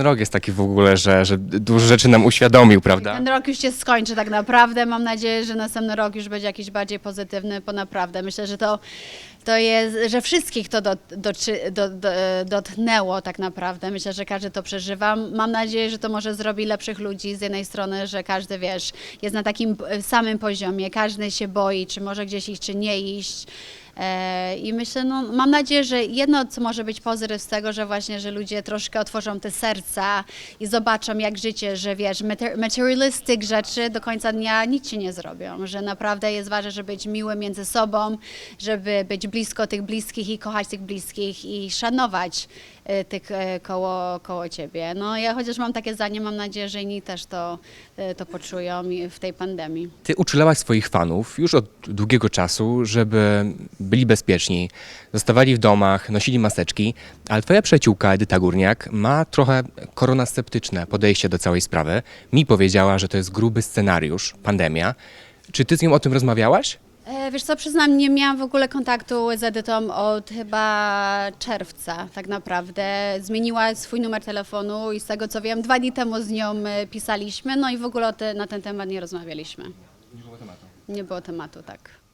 Rok jest taki w ogóle, że, że dużo rzeczy nam uświadomił, prawda? Ten rok już się skończy tak naprawdę. Mam nadzieję, że następny rok już będzie jakiś bardziej pozytywny, bo naprawdę myślę, że to, to jest, że wszystkich to do, doczy, do, do, dotknęło tak naprawdę. Myślę, że każdy to przeżywa. Mam nadzieję, że to może zrobi lepszych ludzi z jednej strony, że każdy, wiesz, jest na takim samym poziomie, każdy się boi, czy może gdzieś iść, czy nie iść. E, I myślę, no, mam nadzieję, że jedno, co może być pozytyw z tego, że właśnie, że ludzie troszkę otworzą te serca i zobaczą, jak życie, że wiesz, mater- materialistic rzeczy do końca dnia nic ci nie zrobią, że naprawdę jest ważne, żeby być miły między sobą, żeby być blisko tych bliskich i kochać tych bliskich i szanować e, tych e, koło, koło ciebie. No ja chociaż mam takie zdanie, mam nadzieję, że inni też to, to poczują w tej pandemii. Ty uczułaś swoich fanów już od długiego czasu, żeby byli bezpieczni, zostawali w domach, nosili maseczki, ale twoja przyjaciółka Edyta Górniak ma trochę koronasceptyczne podejście do całej sprawy. Mi powiedziała, że to jest gruby scenariusz, pandemia. Czy ty z nią o tym rozmawiałaś? E, Wiesz co, przyznam, nie miałam w ogóle kontaktu z Edytą od chyba czerwca tak naprawdę. Zmieniła swój numer telefonu i z tego co wiem, dwa dni temu z nią e, pisaliśmy, no i w ogóle o te, na ten temat nie rozmawialiśmy. Nie było tematu. Nie było tematu, tak.